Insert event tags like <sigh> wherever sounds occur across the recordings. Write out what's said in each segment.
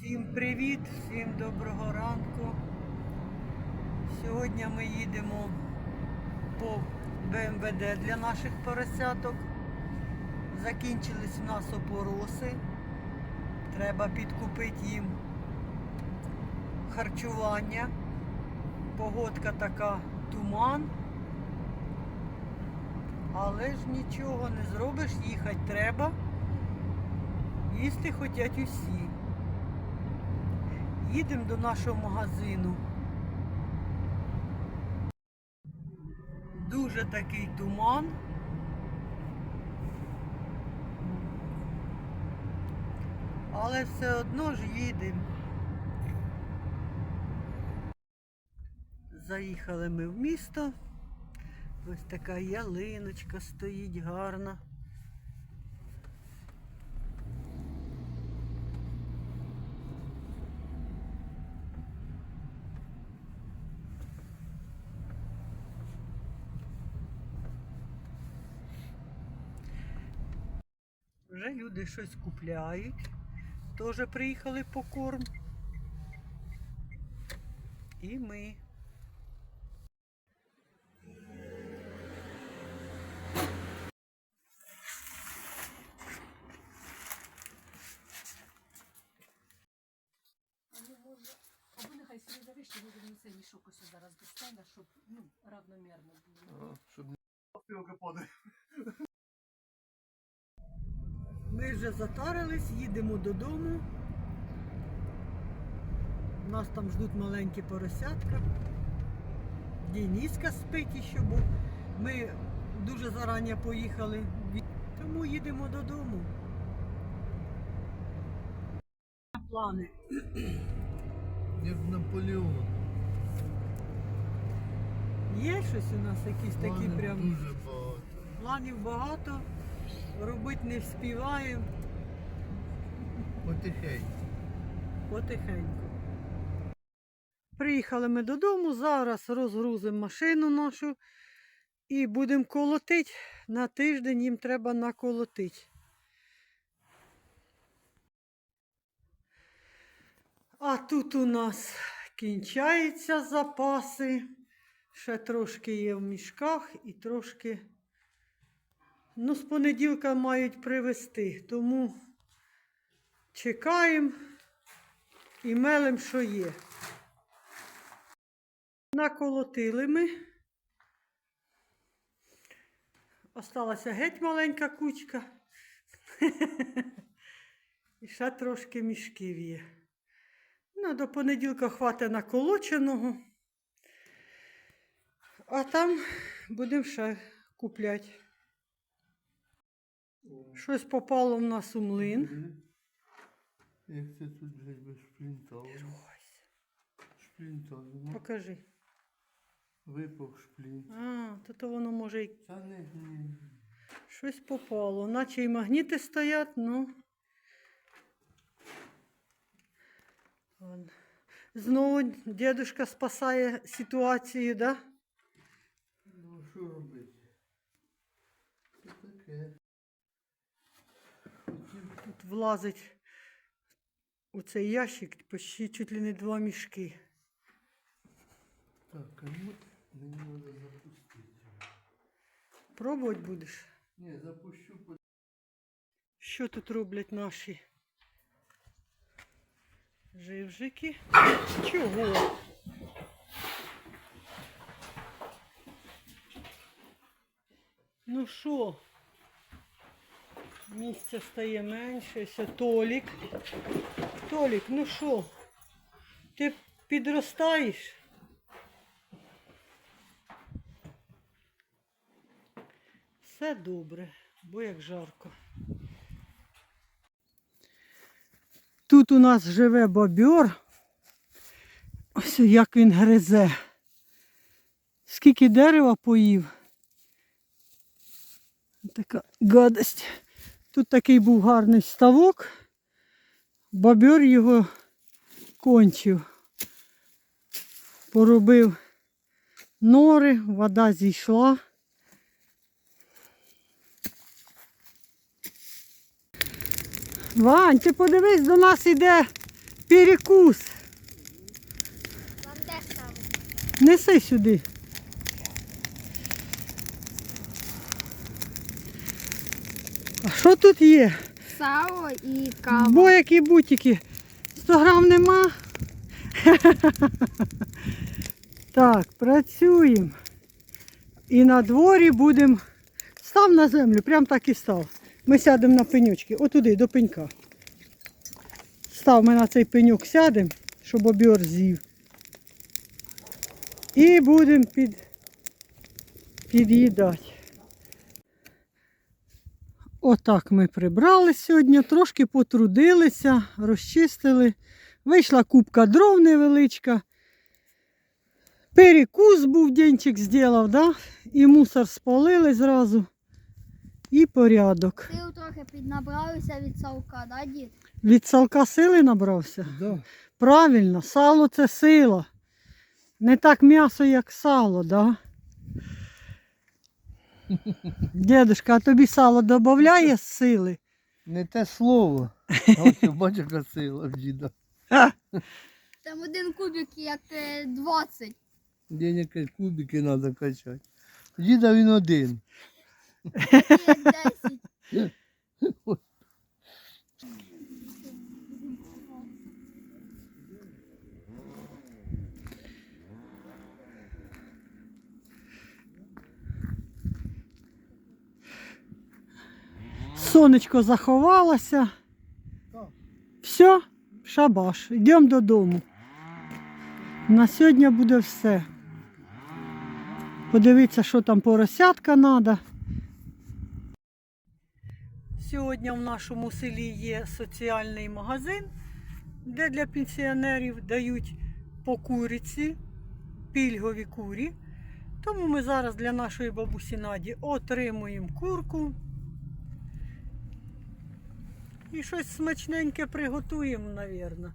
Всім привіт, всім доброго ранку. Сьогодні ми їдемо по БМВД для наших поросяток. Закінчились у нас опороси. Треба підкупити їм харчування. Погодка така туман. Але ж нічого не зробиш, їхати треба. Їсти хочуть усі. Їдемо до нашого магазину. Дуже такий туман. Але все одно ж їдемо. Заїхали ми в місто. Ось така ялиночка стоїть гарна. Вже люди щось купляють. Теж приїхали по корм. І ми. Або нехай собі завишні, ми будемо цей мішок ось зараз достане, щоб ну, равномірно було. Щоб не вже затарились, їдемо додому. Нас там ждуть маленькі поросятка. Дениска спить ще, бо ми дуже зарані поїхали. Тому їдемо додому. Плани. Як Наполеон. Є щось у нас якісь такі прям. Дуже багато. Планів багато, робити не вспіваємо Потихеньку. потихеньку. Приїхали ми додому, зараз розгрузимо машину нашу і будемо колотити. На тиждень їм треба наколотити. А тут у нас кінчаються запаси. Ще трошки є в мішках і трошки. Ну, з понеділка мають привезти, тому чекаємо і мелем, що є. Наколотили ми. Осталася геть маленька кучка. І ще трошки мішків є. Ну, до понеділка хватить наколоченого. А там будемо ще купляти. Щось попало в нас у млин. Як це тут, без шплінта? Шплінта. Покажи. Випав шплінт. А, то, то воно може й Та не ні. щось попало. Наче й магніти стоять, ну. Вон. Знову дедушка спасає ситуацію, да? Ну що робити? Це таке. Влазить у цей ящик почти чуть ли не два мішки. так, а ну мені треба запустити. Пробувати будеш? Ні, запущу Що тут роблять наші живжики? Чого? Ну що? Місця стає менше. Це Толік. Толік, ну що? Ти підростаєш? Все добре, бо як жарко. Тут у нас живе бобер. Ось як він гризе. Скільки дерева поїв. Така гадость. Тут такий був гарний ставок. Бобер його кончив. Поробив нори, вода зійшла. Вань, ти подивись, до нас іде перекус. Вам де ставити? Неси сюди. А що тут є? Сало і кава. Бо які бутики. 100 грам нема. Так, працюємо. І на дворі будемо. Став на землю, прям так і став. Ми сядемо на пенючки, отуди, до пенька. Став ми на цей пеньок сядемо, щоб обір з'їв. І будемо під... під'їдати. Отак ми прибрали сьогодні, трошки потрудилися, розчистили. Вийшла кубка дров невеличка. Перекус був, денчик зробив, да? і мусор спалили зразу. І порядок. Ти трохи піднабрався від салка, да, дід? Від салка сили набрався? Да. Правильно, сало це сила. Не так м'ясо, як сало, да? Дедушка, а тобі сало додає сили? Не те слово. А ось бачиш, яка сила в діда. Там один кубик, як е, 20. День якісь кубики треба качати. Діда він один. 10. Сонечко заховалося. Все, шабаш, йдемо додому. На сьогодні буде все. Подивіться, що там поросятка треба. Сьогодні в нашому селі є соціальний магазин, де для пенсіонерів дають по куриці, пільгові курі. Тому ми зараз для нашої бабусі Наді отримуємо курку. І щось смачненьке приготуємо, мабуть.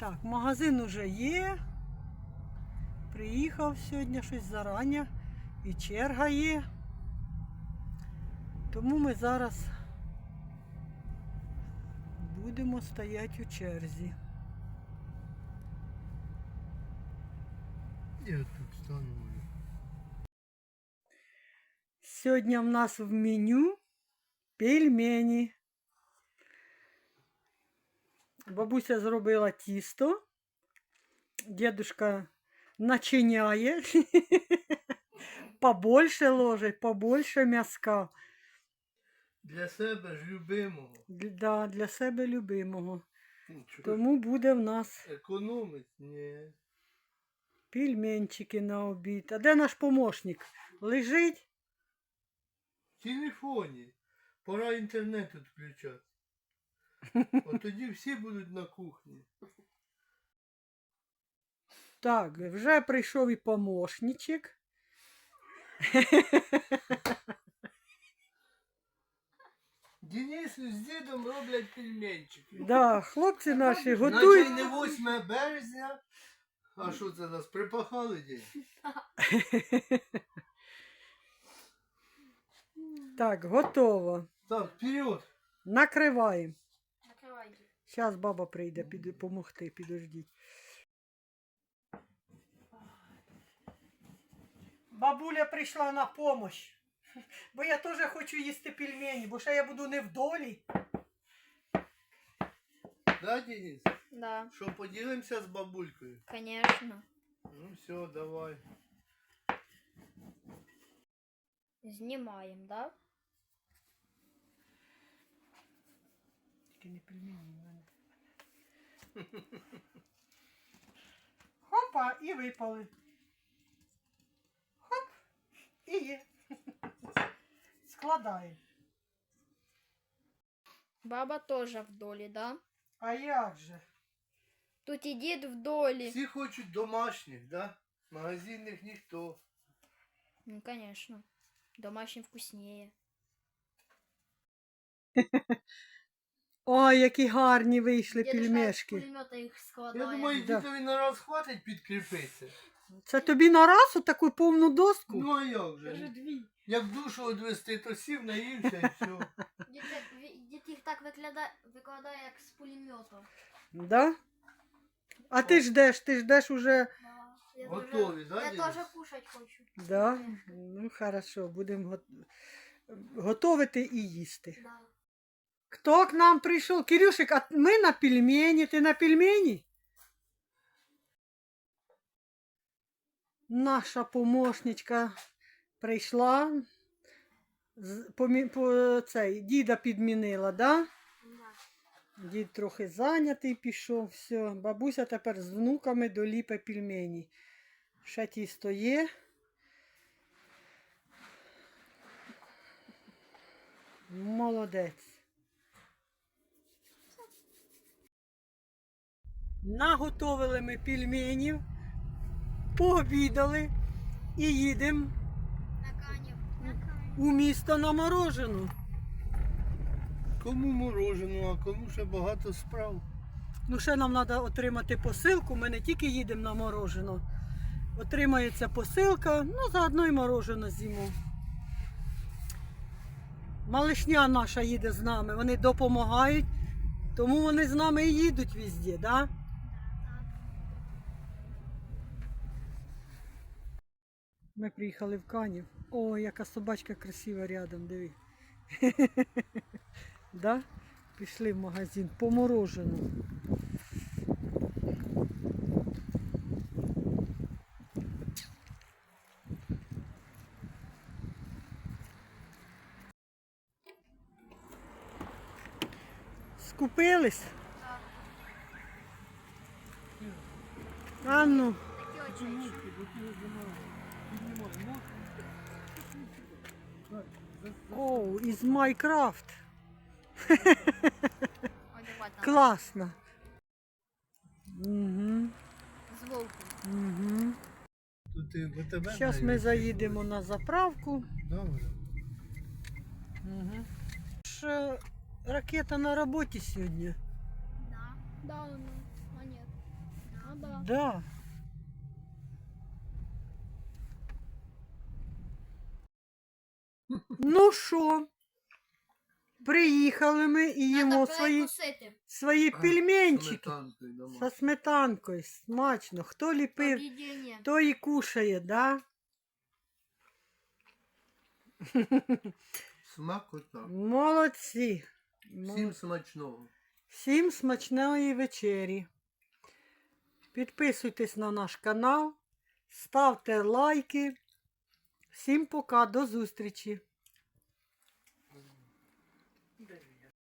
Так, магазин уже є. Приїхав сьогодні щось зарані. І черга є. Тому ми зараз будемо стояти у черзі. Я тут стану. Сьогодні в нас в меню пельмені. Бабуся зробила тісто. Дедушка начиняє. <laughs> Побольше ложить, побольше м'язка. Для себе ж любимого. Да, для себе любимого. Чого ж Тому буде в нас Економить? Ні. пельменчики на обід. А де наш помощник? Лежить? В телефоні. Пора інтернет відключати. <laughs> От тоді всі будуть на кухні. Так, вже прийшов і помощничок. Денис з дідом роблять пельменчики. Да, хлопці наші Наче готують. й не 8 березня. А що це нас припахали день? <laughs> Так, готово. Так, вперед. Накриваємо. Накривай, дід. Зараз баба прийде піде помогти, підождіть. Бабуля прийшла на помощь. Бо я теж хочу їсти пельмені, бо ще я буду не в долі. Да, Денис? Да, Що, поділимося з бабулькою? конечно. Ну все, давай. Знімаємо, да? Тільки не пельмені в мене. Хопа, і випали. Хоп, і є. <laughs> Складаємо. Баба теж в долі, да? А як же? Тут і дід в долі. Всі хочуть домашніх, да? Магазинних ніхто. Ну, конечно. Домашній вкусніє. <laughs> Ой, які гарні вийшли пельмешки. з пулемета їх Я думаю, Да. дідові на раз хватить підкріпитися. Це тобі на раз таку повну доску? Ну а як же? дві. Як душу одвести, то сів, наївся і все. Дід, дід їх так викладає, викладає як з пулемета. Да? А ти ждеш, ти ждеш уже. Я Готові, дуже- да, Я дідусь? теж кушать хочу. Да? Ну, хорошо, будемо го... готовити і їсти. Да. Хто к нам прийшов? Кирюшик, а ми на пельмені. Ти на пельмені? Наша помощничка прийшла. Помі... По... Цей, діда підмінила, да? Да. Дід трохи зайнятий пішов, все. Бабуся тепер з внуками доліпе пельмені. Ще тісто є. Молодець. Наготовили ми пельменів, пообідали і їдемо у місто на морожену. Кому мороженого, а кому ще багато справ. Ну, ще нам треба отримати посилку. Ми не тільки їдемо на морожено. Отримається посилка, ну заодно і морожено з'їмо. Малишня наша їде з нами, вони допомагають, тому вони з нами і їдуть везде, да? Ми приїхали в Канів. О, яка собачка красива рядом, диви. <laughs> да? Пішли в магазин по мороженому. Скупились? А ну, Такі очі. Оу, із Майкрафт. Класно. Угу, з вовком. угу. Тут ти ВТБ. Зараз ми заїдемо на заправку. Добре. Угу. Ж, ракета на роботі сьогодні. Да. Да, ну, а нет. Да. Да. Ну що? Приїхали ми і їмо свої, свої пельменчики зі сметанкою. Смачно. Хто ліпив, то і кушає, да? Смакота. Молодці. Всім смачного. Всім смачної вечері. Підписуйтесь на наш канал, ставте лайки. Всім пока, до зустрічі!